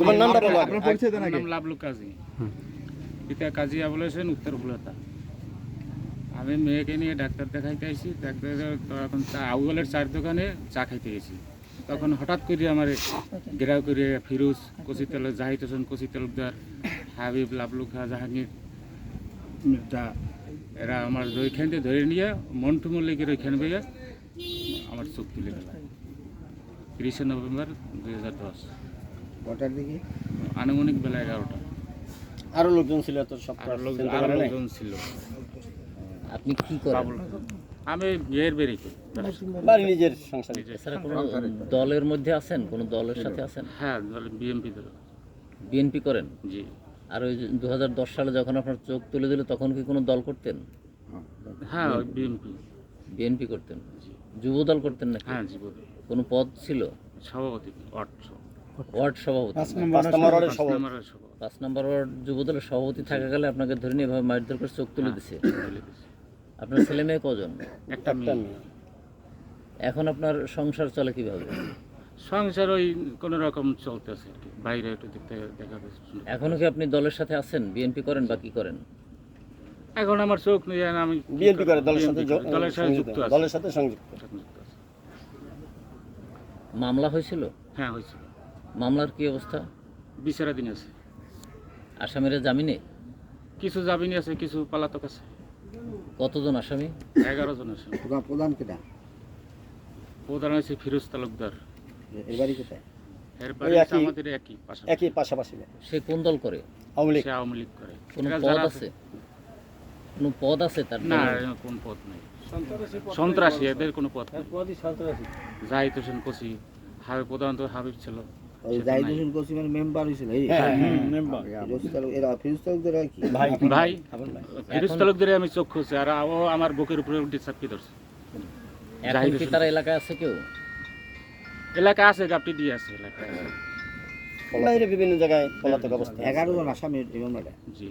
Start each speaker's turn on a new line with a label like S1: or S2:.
S1: তোমার নামটা বলো
S2: আপনার পরিচয় দেন আগে
S3: নাম লাভলু কাজী। পিতা কাজী বলেছেন উত্তর ভুলতা। আমি মেয়েকে নিয়ে ডাক্তার দেখাইতে আইছি ডাক্তার তখন চা আউগলের চার দোকানে চা খাইতে গেছি। তখন হঠাৎ করে আমার গেরাও করে ফিরোজ কচি তেল জাহিদ হোসেন কচি তেলদার হাবিব লাভলু খা জাহাঙ্গীর মির্জা এরা আমার ওইখান থেকে ধরে নিয়ে মন্টু মল্লিকের ওইখানে বইয়া আমার চোখ তুলে গেল। তিরিশে নভেম্বর দুই হাজার দশ।
S1: কটার দিকে?
S3: আনুমানিক বেলা এগারোটা।
S1: আরও লোকজন ছিল তো সব
S3: আর লোক আরও লোকজন ছিল।
S4: আপনি কি করেন?
S3: আমি বিয়ের বেরিয়ে
S1: বাড়ি নিজের সংসার।
S4: এছাড়া কোনো দলের মধ্যে আছেন? কোনো দলের সাথে আছেন?
S3: হ্যাঁ বিএমপি দল।
S4: বিএনপি করেন?
S3: জি।
S4: আর ওই দু হাজার দশ সালে যখন আপনার চোখ তুলে দিল তখন কি কোনো দল করতেন?
S3: হ্যাঁ বিএমপি
S4: বিএনপি। করতেন? যুব দল করতেন না
S3: হ্যাঁ জীবন
S4: কোনো পদ ছিল?
S3: সভাপতি অট
S4: ওয়ার্ড সভাপতি।
S1: পাঁচ নম্বর ওয়ার্ডের সভাপতি।
S4: পাঁচ নম্বর ওয়ার্ড যুব দলের সভাপতি থাকা গেলে আপনাকে ধরে নিয়ে এভাবে মারধর করে চোখ তুলে দিছে। আপনার ছেলে মেয়ে কজন?
S3: একটা মেয়ে।
S4: এখন আপনার সংসার চলে কীভাবে?
S3: সংসার ওই কোনো রকম চলতেছে বাইরে একটু দেখতে দেখা যাচ্ছে।
S4: এখনও কি আপনি দলের সাথে আছেন? বিএনপি করেন বা কি করেন?
S3: এখন আমার চোখ নেই আমি
S1: বিএনপি করে দলের সাথে।
S3: দলের সাথে যুক্ত আছে।
S1: দলের সাথে সংযুক্ত।
S4: মামলা হয়েছিল?
S3: হ্যাঁ হয়েছে
S4: মামলার কি অবস্থা?
S3: বিচারাধীন আছে।
S4: আসামিরা জামিনে?
S3: কিছু জামিনী আছে কিছু পালাতক আছে।
S4: কতজন আসামি?
S3: এগারো জন আসামি
S1: প্রধান কেটা?
S3: প্রধান হয়েছে ফিরোজ তালুকদার।
S1: এর বাড়ি কোথায়?
S3: এর
S1: ওই
S3: পরে আমাদের একই পাশাপাশি।
S1: একই পাশাপাশি।
S4: সে কোন দল করে?
S1: আওয়ামী লীগ।
S3: সে আওয়ামী লীগ করে।
S4: কোনো পদ আছে? কোনো পদ আছে তার
S3: না কোন পদ নেই। সন্ত্রাসী এদের কোনো পদ নেই। জাহিদ হোসেন কোসি হাবিব প্রধানত হাবিব ছিল।
S5: ওই জাহিদ। হোসেন কোসিমের মেম্বার হয়েছিল এই ফিরোজ তালুক ফিরোজ তালুকদার কি?
S1: ভাই।
S3: ভাই? ফিরোজ তালুকদারে আমি চোখ খুঁজছি আর ও আমার বুকের উপরে উঠে চাপিয়ে ধরছে।
S4: এখন কি তার এলাকায় আছে কেউ?
S3: এলাকা আছে গাপটি দিয়ে আছে এলাকায়।
S1: বাইরে বিভিন্ন জায়গায় পলাতক অবস্থা
S5: এগারো জন আসামি এই মামলাটা
S3: জি।